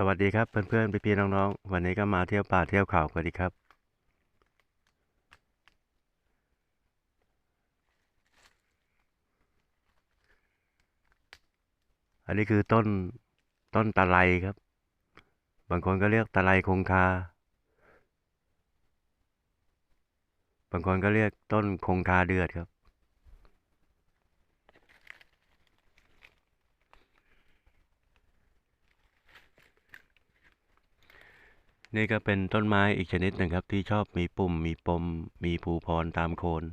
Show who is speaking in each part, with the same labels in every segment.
Speaker 1: สวัสดีครับเพื่อนๆพี่ๆน้องๆ วันนี้ก็มาเที่ยวป่าเที่ยวเขากันดีครับ อันนี้คือต้นต้นตะไลครับ บางคนก็เรียกตะไลคงคา บางคนก็เรียกต้นคงคาเดือดครับ นี่ก็เป็นต้นไม้อีกชนิดหนึ่งครับ ที่ชอบมีปุ่ม มีปม มีภูพรตามโคน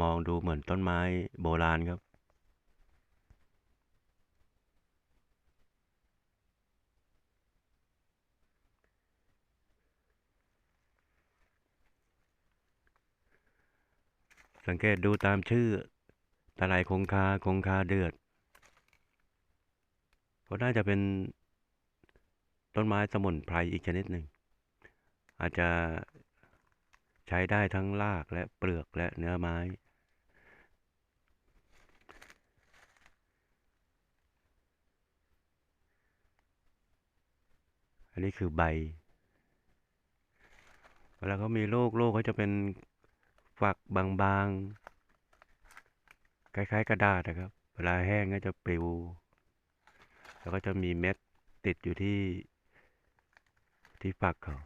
Speaker 1: มองดูเหมือนต้นไม้โบราณครับ สังเกตดูตามชื่อตะไลคงคาคงคาเดือด ก็น่าจะเป็น ต้นไม้สมุนไพรอีกชนิดหนึ่ง อาจจะใช้ได้ทั้งรากและเปลือกและเนื้อไม้ อันนี้คือใบ เวลาเขามีลูกลูกเขาจะเป็นฝักบางๆ คล้ายๆ กระดาษนะครับ เวลาแห้งก็จะปลิว แล้วก็จะมีเม็ดติดอยู่ที่ ที่ฝักเขา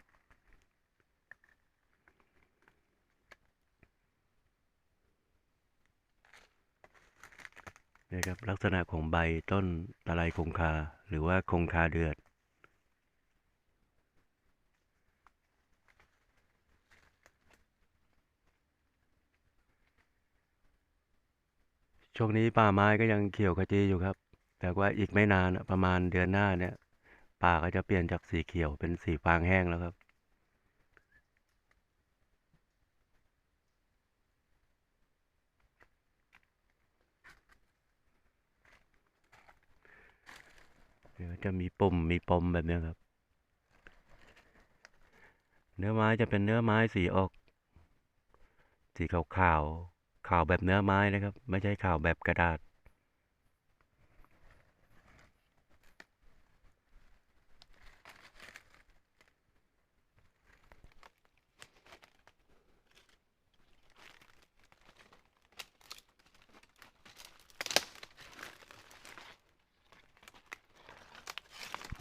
Speaker 1: นี่ครับลักษณะของใบต้นตะไลคงคาหรือว่าคงคาเดือด ช่วงนี้ป่าไม้ก็ยังเขียวขจีอยู่ครับ แต่ว่าอีกไม่นานประมาณเดือนหน้าเนี่ย ป่าก็จะเปลี่ยนจากสีเขียวเป็นสีฟางแห้งแล้วครับ เดี๋ยวจะมีปุ่มมีปมแบบนี้ครับ เนื้อไม้จะเป็นเนื้อไม้สีออก สีขาวขาวขาวแบบเนื้อไม้นะครับ ไม่ใช่ขาวแบบกระดาษ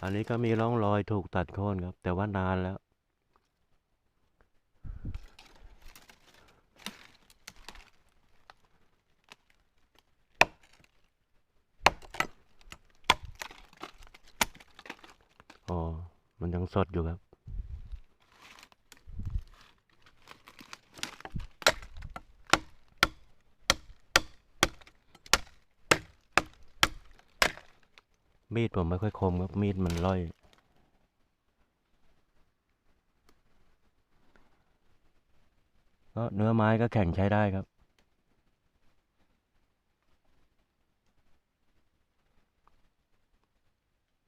Speaker 1: อันนี้ก็มีร่องรอยถูกตัดโค่นครับ แต่ว่านานแล้ว อ๋อ มันยังสดอยู่ครับ มีดผมไม่ค่อยคมครับมีดมันร่อย ก็เนื้อไม้ก็แข็งใช้ได้ครับ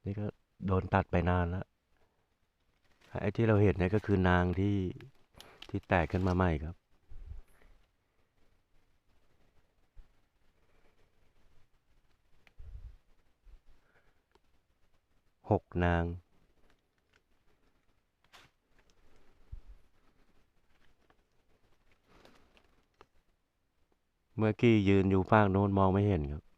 Speaker 1: นี่ก็โดนตัดไปนานแล้วไอ้ที่เราเห็นเนี่ยก็คือนางที่ที่แตกขึ้นมาใหม่ครับ หกนาง เมื่อกี้ยืนอยู่ฟากโน้นมองไม่เห็นครับ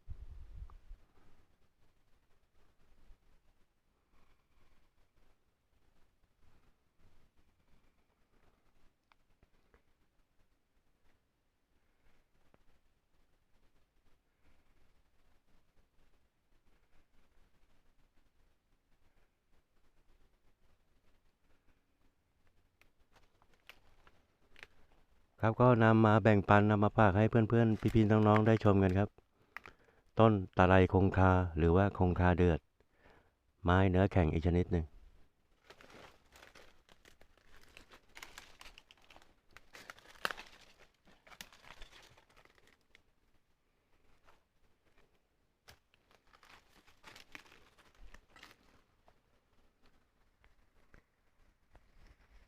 Speaker 1: ครับก็นำมาแบ่งปันนำมาฝากให้เพื่อนๆ พี่ๆน้องๆได้ชมกันครับ ต้นตะไลคงคาหรือว่าคงคาเดือด ไม้เนื้อแข็งอีกชนิดหนึ่ง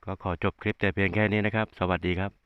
Speaker 1: ก็ขอจบคลิปแต่เพียงแค่นี้นะครับ สวัสดีครับ